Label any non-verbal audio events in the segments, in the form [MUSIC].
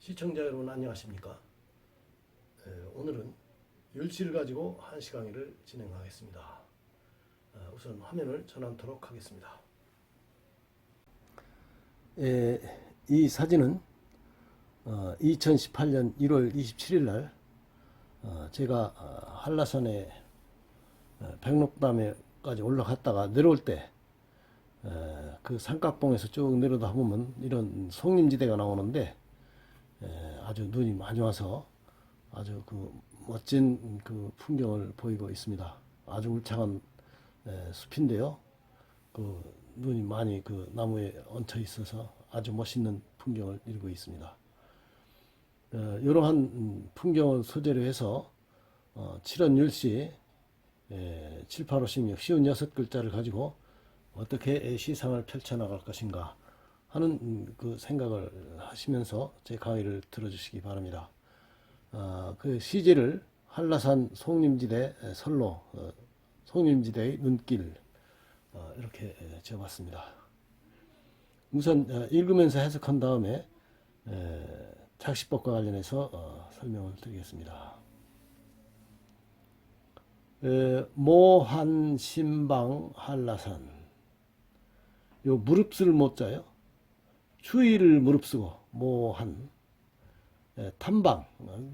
시청자 여러분 안녕하십니까? 에, 오늘은 율치를 가지고 한 시 강의를 진행하겠습니다. 어, 우선 화면을 전환토록 하겠습니다. 에, 이 사진은 어, 2018년 1월 27일 날 어, 제가 어, 한라산에 어, 백록담에까지 올라갔다가 내려올 때 에, 그 삼각봉에서 쭉 내려다 보면 이런 송림지대가 나오는데 에, 아주 눈이 많이 와서 아주 그 멋진 그 풍경을 보이고 있습니다. 아주 울창한 에, 숲인데요. 그 눈이 많이 그 나무에 얹혀 있어서 아주 멋있는 풍경을 이루고 있습니다. 어, 이러한 음, 풍경을 소재로 해서 어, 7원 율시 에, 7, 8, 5, 16 쉬운 여섯 글자를 가지고 어떻게 시상을 펼쳐나갈 것인가 하는 음, 그 생각을 하시면서 제 강의를 들어주시기 바랍니다. 아, 그 시제를 한라산 송림지대 에, 선로, 어, 송림지대의 눈길 어, 이렇게 에, 지어봤습니다. 우선 어, 읽으면서 해석한 다음에 에, 착시법과 관련해서 어, 설명을 드리겠습니다. 에, 모한 신방 한라산 요 무릅쓰를 못 자요. 추위를 무릅쓰고 모한 에, 탐방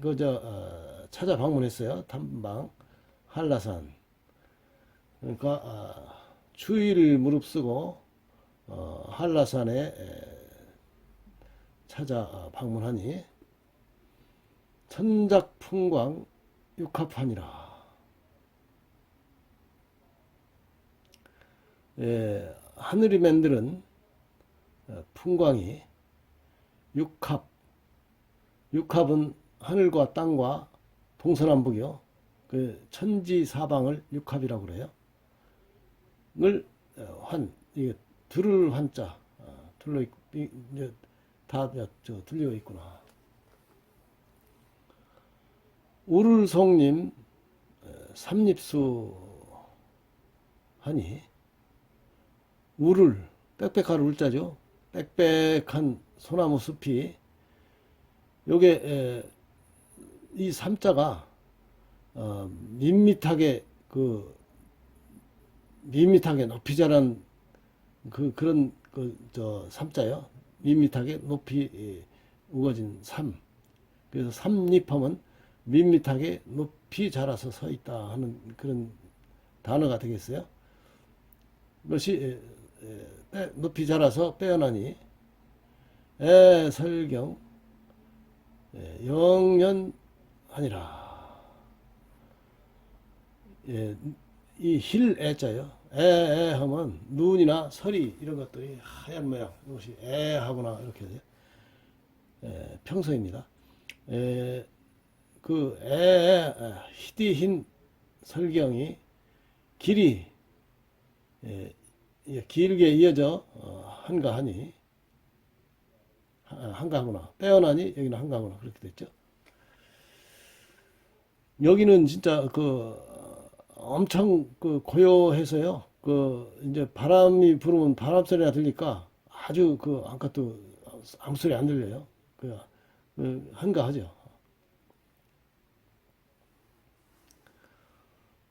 그저 어, 찾아 방문했어요. 탐방 한라산 그러니까 아, 추위를 무릅쓰고 어, 한라산에 에, 찾아 어, 방문하니 천작풍광 육합하니라. 예, 하늘이 어, 풍광이 육합, 육합은 하늘과 땅과 동서남북이요. 그 천지 사방을 육합이라고 그래요. 을 어, 환 이게 들을 환자 어, 있, 이- 이제 다저 들려 있구나. 어, 삼립수 하니 우를 빽빽할 울자죠. 빽빽한 소나무 숲이 요게 에, 이 삼자가 어, 밋밋하게 그 밋밋하게 높이 자란 그 그런 그 저 삼자요. 밋밋하게 높이 예, 우거진 삼. 그래서 삼립하면 밋밋하게 높이 자라서 서 있다 하는 그런 단어가 되겠어요. 그것이 에, 에, 빼- 높이 자라서 빼어나니 에 설경 에, 영년하니라. 예, 이힐 애자요. 에, 에 하면 눈이나 서리 이런 것들이 하얀 모양 이것이 에 하거나 이렇게 돼요. 에, 평소입니다. 에, 그 에, 에, 희디 흰 설경이 길이 에, 예, 길게 이어져 어, 한가하니 하- 한가하구나 빼어나니 여기는 한가하구나 그렇게 됐죠. 여기는 진짜 그 어, 엄청 그 고요해서요. 그 이제 바람이 불으면 바람 소리가 들리니까 아주 그 아까도 아무 소리 안 들려요. 그, 그 한가하죠.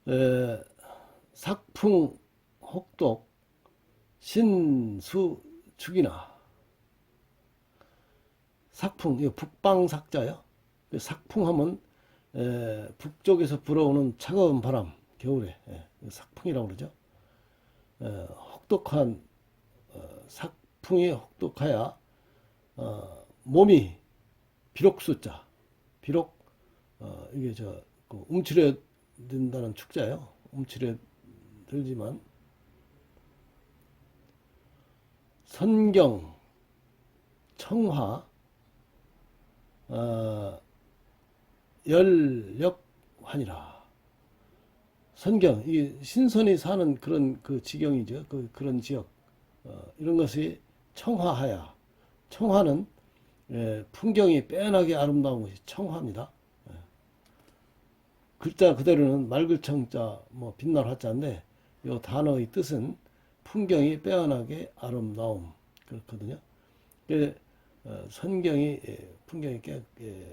에, sak풍 혹독 신수 축이나 sak풍 이거 북방 삭자요. 그 sak풍하면 에, 북쪽에서 불어오는 차가운 바람 겨울에 예, 삭풍이라고 그러죠. 에, 혹독한 어, 삭풍이 혹독하야 어, 몸이 비록 숫자 비록 어, 이게 저 그 움츠려 든다는 축자요. 움츠려 들지만 선경 청화 어, 열역환이라. 선경 이 신선이 사는 그런 그 지경이죠. 그 그런 지역. 어, 이런 것이 청화하야. 청화는 예, 풍경이 빼어나게 아름다운 것이 청화입니다. 예. 글자 그대로는 맑을청자 뭐 빛날 화자인데 이 단어의 뜻은 풍경이 빼어나게 아름다움. 그렇거든요. 그, 어, 선경이 예, 풍경이 깨, 예,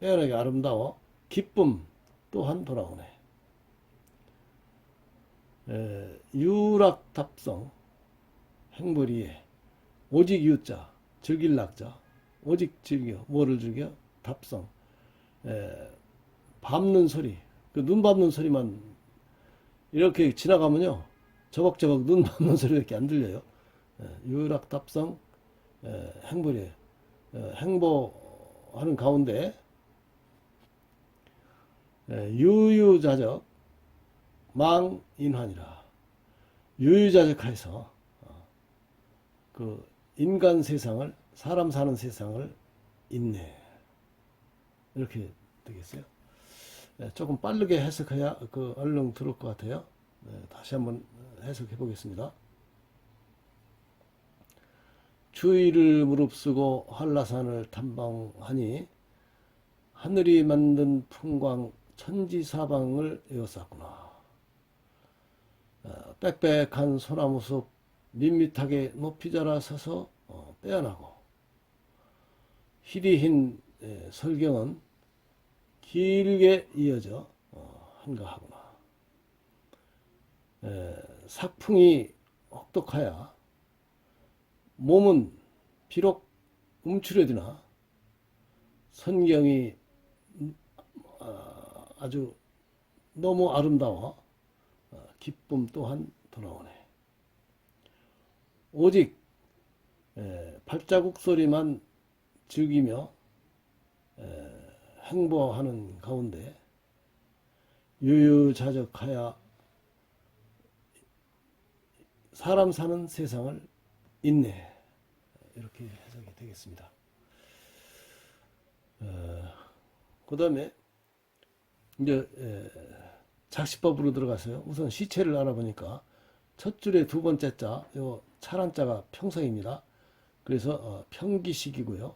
빼어나게 아름다워 기쁨 또한 돌아오네. 에, 유락답성 행벌이에 오직 유자 즐길 낙자 오직 즐겨 뭐를 즐겨? 답성. 에, 밟는 소리 그 눈 밟는 소리만 이렇게 지나가면요 저벅저벅 눈 밟는 소리밖에 안 들려요 에, 유락답성 에, 행벌이에 에, 행보하는 가운데 에, 유유자적 망인환이라 유유자적해서 어, 그 인간 세상을 사람 사는 세상을 있네 이렇게 되겠어요. 네, 조금 빠르게 해석해야 그 얼른 들을 것 같아요. 네, 다시 한번 해석해 보겠습니다. 주의를 무릅쓰고 한라산을 탐방하니 하늘이 만든 풍광 천지사방을 에워쌌구나. 어, 빽빽한 소나무 숲 밋밋하게 높이 자라 서서 어, 빼어나고 희리흰 에, 설경은 길게 이어져 어, 한가하구나. 에, 삭풍이 혹독하야 몸은 비록 움츠러드나 선경이 음, 아, 아주 너무 아름다워 어, 기쁨 또한 돌아오네. 오직 에, 발자국 소리만 즐기며 에, 행보하는 가운데 유유자적하여 사람 사는 세상을 있네. 이렇게 해석이 되겠습니다. 그 다음에 이제 에, 작시법으로 들어가서요. 우선 시체를 알아보니까 첫 줄에 두 번째 자, 요 차란 자가 평성입니다. 그래서 어, 평기식이고요.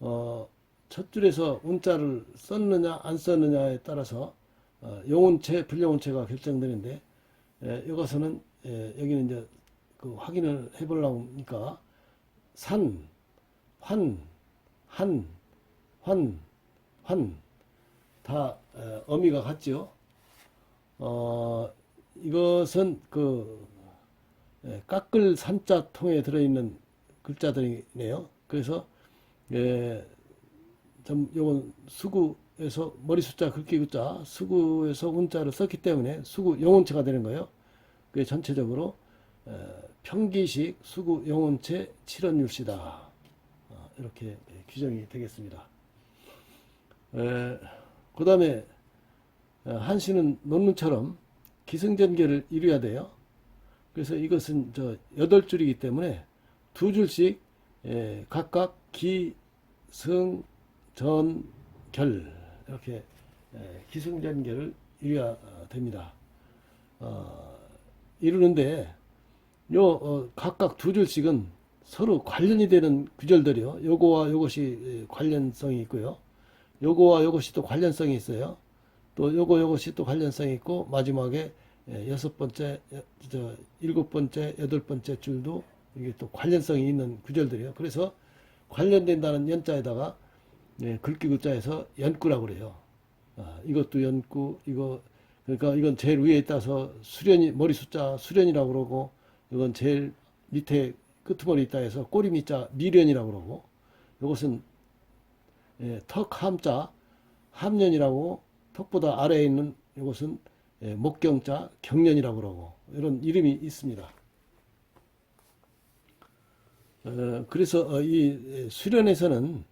어, 첫 줄에서 운자를 썼느냐 안 썼느냐에 따라서 어, 용운체, 불용운체가 결정되는데 에, 이것은 에, 여기는 이제 그 확인을 해보려니까 산, 환, 한, 환, 환, 다 에, 어미가 같죠. 어, 이것은 그 에, 깎을 산자 통에 들어있는 글자들이네요. 그래서 예, 좀 요건 수구에서 머리 숫자 긁기 글자 수구에서 운자를 썼기 때문에 수구 영혼체가 되는 거예요. 그게 전체적으로 에, 평기식 수구 영혼체 칠원율시다. 어, 이렇게 규정이 되겠습니다. 그 다음에 한시는 논문처럼 기승전결을 이루어야 돼요. 그래서 이것은 저 여덟 줄이기 때문에 두 줄씩 에, 각각 기, 승, 전, 결 이렇게 에, 기승전결을 이루어야 됩니다. 어, 이루는데 요 어, 각각 두 줄씩은 서로 관련이 되는 구절들이요. 요거와 요것이 관련성이 있고요. 요거와 요것이 또 관련성이 있어요. 또 요거 요것이 또 관련성이 있고 마지막에 예, 여섯 번째, 여- 저 일곱 번째, 여덟 번째 줄도 이게 또 관련성이 있는 구절들이에요. 그래서 관련된다는 연자에다가 예, 글귀 글자에서 연구라고 그래요. 아, 이것도 연구, 이거 그러니까 이건 제일 위에 있다서 수련이 머리 숫자 수련이라고 그러고 이건 제일 밑에 끄트머리 있다 해서 꼬리 밑자 미련이라고 그러고 이것은 예, 턱 함자 함년이라고 턱보다 아래에 있는 이것은 예, 목경자 경련이라고 그러고 이런 이름이 있습니다. 어, 그래서 어, 이 수련에서는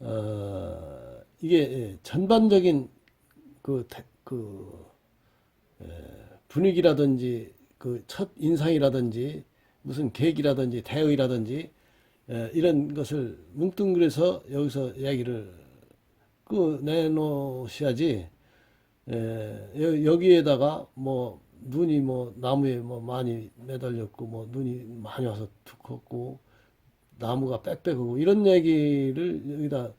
어, 이게 예, 전반적인 그, 대- 그 에, 분위기라든지 그 첫 인상이라든지 무슨 계획이라든지 대의라든지 에, 이런 것을 뭉뚱그려서 여기서 이야기를 그 내놓으셔야지 에, 여- 여기에다가 뭐 눈이 뭐 나무에 뭐 많이 매달렸고 뭐 눈이 많이 와서 두껍고 나무가 빽빽하고 이런 얘기를 여기다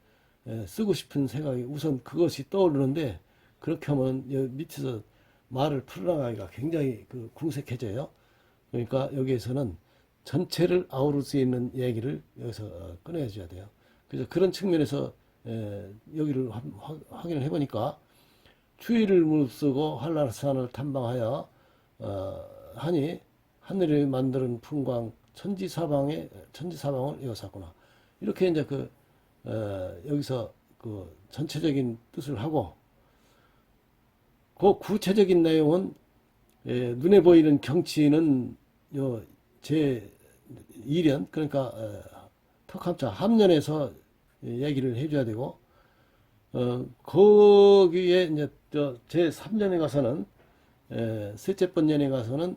에, 쓰고 싶은 생각이 우선 그것이 떠오르는데 그렇게 하면 여 밑에서 말을 풀어나가기가 굉장히 그 궁색해져요. 그러니까 여기에서는 전체를 아우를 수 있는 얘기를 여기서 어, 꺼내줘야 돼요. 그래서 그런 측면에서 에, 여기를 확인을 해보니까 추위를 무릅쓰고 한라산을 탐방하여 어, 하니 하늘이 만드는 풍광 천지사방에 천지사방을 이어샀구나. 이렇게 이제 그 어, 여기서 그 전체적인 뜻을 하고 그 구체적인 내용은 예, 눈에 보이는 경치는 요제 2년 그러니까 어, 턱함자 함년에서 얘기를 해줘야 되고 어, 거기에 이제 제 3년에 가서는 에, 셋째 번년에 가서는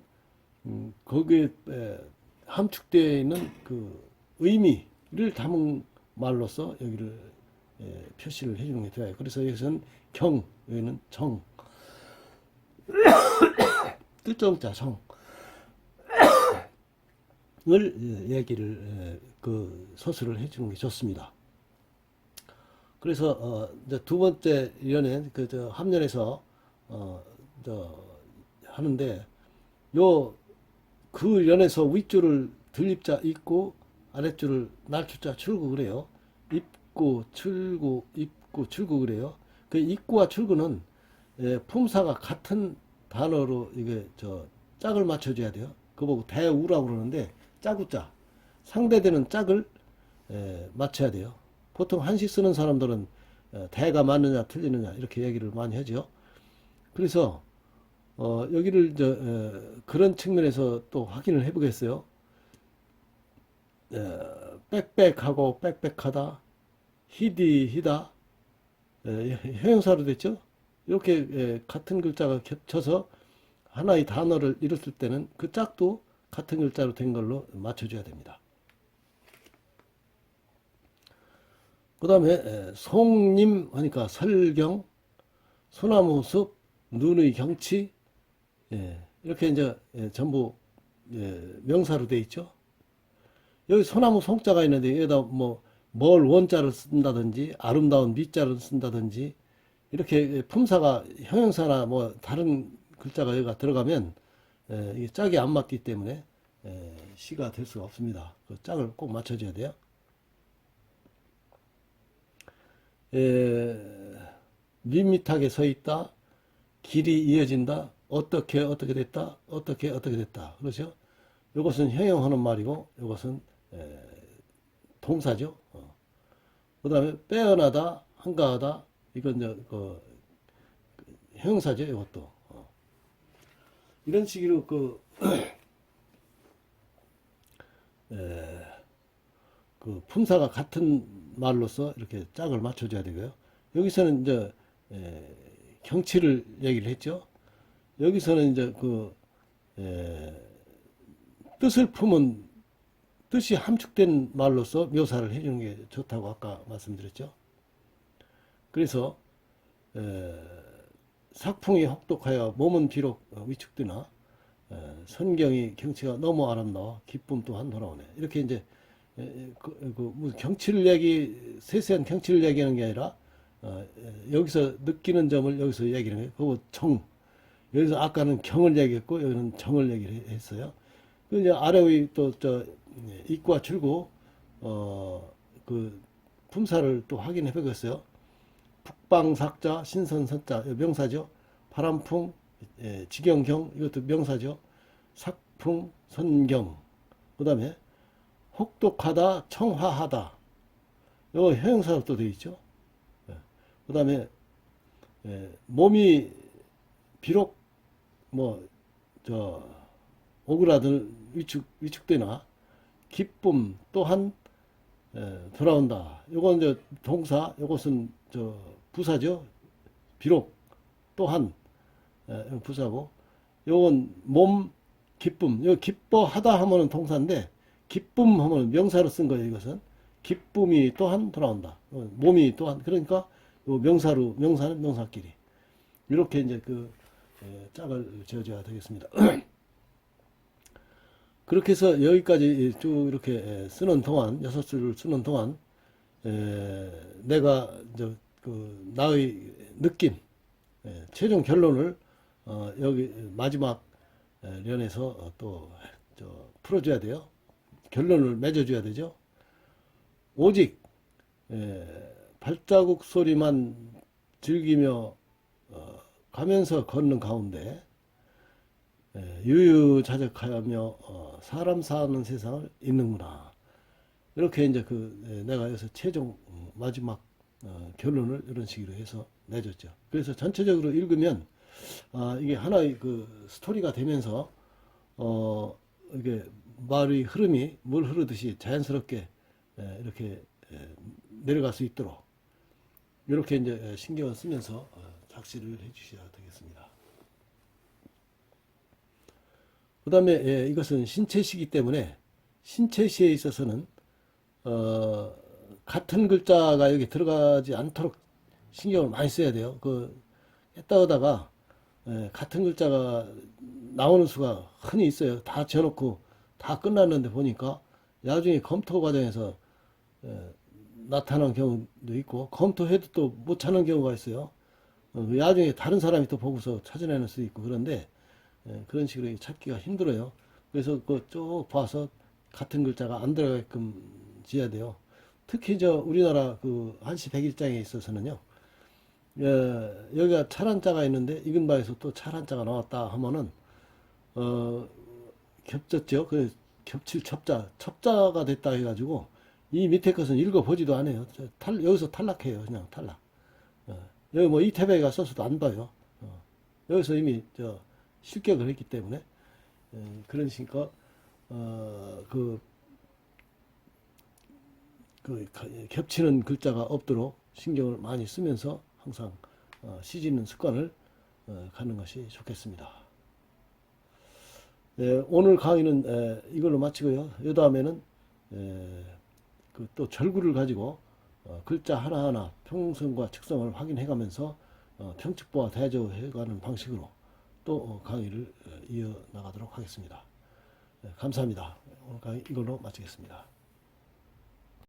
음, 거기에 에, 함축되어 있는 그 의미를 담은 말로서 여기를 에, 표시를 해주는 게 돼요. 그래서 여기서는 경, 여기는 정, [COUGHS] 뜻정자 성. [COUGHS] 을 예, 얘기를 에, 그 소스를 해주는 게 좋습니다. 그래서 어, 이제 두 번째 연애 그저 함년에서 어 저 하는데 요 그 연에서 윗줄을 들립자 있고 아랫줄을 날출자 출구 그래요. 입구 출구 입구 출구 그래요. 그 입구와 출구는 예, 품사가 같은 단어로 이게 저 짝을 맞춰줘야 돼요. 그거 보고 대우라고 그러는데 짜구짜 상대되는 짝을 에, 맞춰야 돼요. 보통 한식 쓰는 사람들은 어, 대가 맞느냐 틀리느냐 이렇게 얘기를 많이 하죠. 그래서 어, 여기를 저 에, 그런 측면에서 또 확인을 해보겠어요. 에, 빽빽하고 빽빽하다, 에, 형용사로 됐죠. 이렇게 에, 같은 글자가 겹쳐서 하나의 단어를 이뤘을 때는 그 짝도 같은 글자로 된 걸로 맞춰줘야 됩니다. 그 다음에 송림 하니까 설경, 소나무 숲, 눈의 경치 예, 이렇게 이제 예, 전부 예, 명사로 돼 있죠. 여기 소나무 송자가 있는데 여기다 뭐 뭘 원자를 쓴다든지 아름다운 미자를 쓴다든지 이렇게 품사가 형용사나 뭐 다른 글자가 여기가 들어가면 에, 이게 짝이 안 맞기 때문에 에, 시가 될 수가 없습니다. 그 짝을 꼭 맞춰줘야 돼요. 에, 밋밋하게 서 있다. 길이 이어진다. 어떻게 어떻게 됐다. 어떻게 어떻게 됐다. 그렇죠? 이것은 형용하는 말이고 이것은 에, 동사죠. 어. 그 다음에 빼어나다, 한가하다. 이건 이제 그, 그 형용사죠. 이것도. 어. 이런 식으로 그, [CLEARS THROAT] 에, 그 품사가 같은 말로서 이렇게 짝을 맞춰줘야 되고요. 여기서는 이제 에, 경치를 얘기를 했죠. 여기서는 이제 그 에, 뜻을 품은 뜻이 함축된 말로서 묘사를 해주는 게 좋다고 아까 말씀드렸죠. 그래서 에, sak풍이 혹독하여 몸은 비록 위축되나 에, 선경이 경치가 너무 아름다워 기쁨 또한 돌아오네. 이렇게 이제 에, 에, 그, 그 무슨 경치를 얘기 세세한 경치를 얘기하는 게 아니라 어, 에, 여기서 느끼는 점을 여기서 얘기하는 거예요. 그거 정 여기서 아까는 경을 얘기했고 여기는 정을 얘기를 해- 했어요. 그 이제 아래 위 또 저 입과 출구 어 그 품사를 또 확인해 보겠어요. 북방삭자 신선선자 명사죠. 바람풍 예, 지경경 이것도 명사죠. 삭풍 선경 그 다음에 혹독하다 청하하다 이거 형용사로 또 되어 있죠. 그 다음에 몸이 비록 뭐 저 오그라들 위축 위축되나 기쁨 또한 에, 돌아온다. 요건 이제 동사, 요것은 저 부사죠. 비록 또한 에, 부사고 요건 몸 기쁨. 요 기뻐하다 하면은 동사인데 기쁨 하면 명사로 쓴 거예요. 이것은 기쁨이 또한 돌아온다. 어, 몸이 또한 그러니까 요 명사로 명사는 명사끼리 이렇게 이제 그 에, 짝을 지어줘야 되겠습니다. [CLEARS THROAT] 그렇게 해서 여기까지 쭉 이렇게 에, 쓰는 동안 여섯 줄을 쓰는 동안 에, 내가 이제 그 나의 느낌 에, 최종 결론을 어, 여기 마지막 에, 련에서 어, 또저 풀어줘야 돼요. 결론을 맺어줘야 되죠. 오직 에, 발자국 소리만 즐기며 어, 가면서 걷는 가운데 에, 유유자적하며 어, 사람 사는 세상을 읽는구나. 이렇게 이제 그 에, 내가 여기서 최종 음, 마지막 어, 결론을 이런 식으로 해서 내줬죠. 그래서 전체적으로 읽으면 아, 이게 하나의 그 스토리가 되면서 어 이게 말의 흐름이 물 흐르듯이 자연스럽게 에, 이렇게 에, 내려갈 수 있도록 이렇게 이제 에, 신경을 쓰면서 어, 작시를 해주셔야 되겠습니다. 그 다음에 이것은 신체시기 때문에 신체시에 있어서는 어, 같은 글자가 여기 들어가지 않도록 신경을 많이 써야 돼요. 그 했다 하다가 에, 같은 글자가 나오는 수가 흔히 있어요. 다 지어놓고 다 끝났는데 보니까 나중에 검토 과정에서 에, 나타난 경우도 있고 검토해도 또 못 찾는 경우가 있어요. 어, 그 나중에 다른 사람이 또 보고서 찾아내는 수도 있고 그런데 에, 그런 식으로 찾기가 힘들어요. 그래서 그 쭉 봐서 같은 글자가 안 들어가게끔 지어야 돼요. 특히 저 우리나라 그 한시 백일장에 있어서는요. 예, 여기가 철한자가 있는데 익은 바에서 또 철한자가 나왔다 하면은 어 겹쳤죠. 그 겹칠 첩자, 첩자가 됐다 해가지고 이 밑에 것은 읽어보지도 않아요. 저 탈, 여기서 탈락해요. 그냥 탈락. 어, 여기 뭐 이태백이가 써서도 안 봐요. 어, 여기서 이미 저 실격을 했기 때문에 예, 그런 식으로 어그 그 가- 겹치는 글자가 없도록 신경을 많이 쓰면서 항상 어, 시짓는 습관을 어, 갖는 것이 좋겠습니다. 예, 오늘 강의는 에, 이걸로 마치고요. 이 다음에는 그또 절구를 가지고 어, 글자 하나하나 평성과 측성을 확인해 가면서 어, 평측보와 대조해 가는 방식으로 또 어, 강의를 어, 이어 나가도록 하겠습니다. 예, 감사합니다. 오늘 강의 이걸로 마치겠습니다.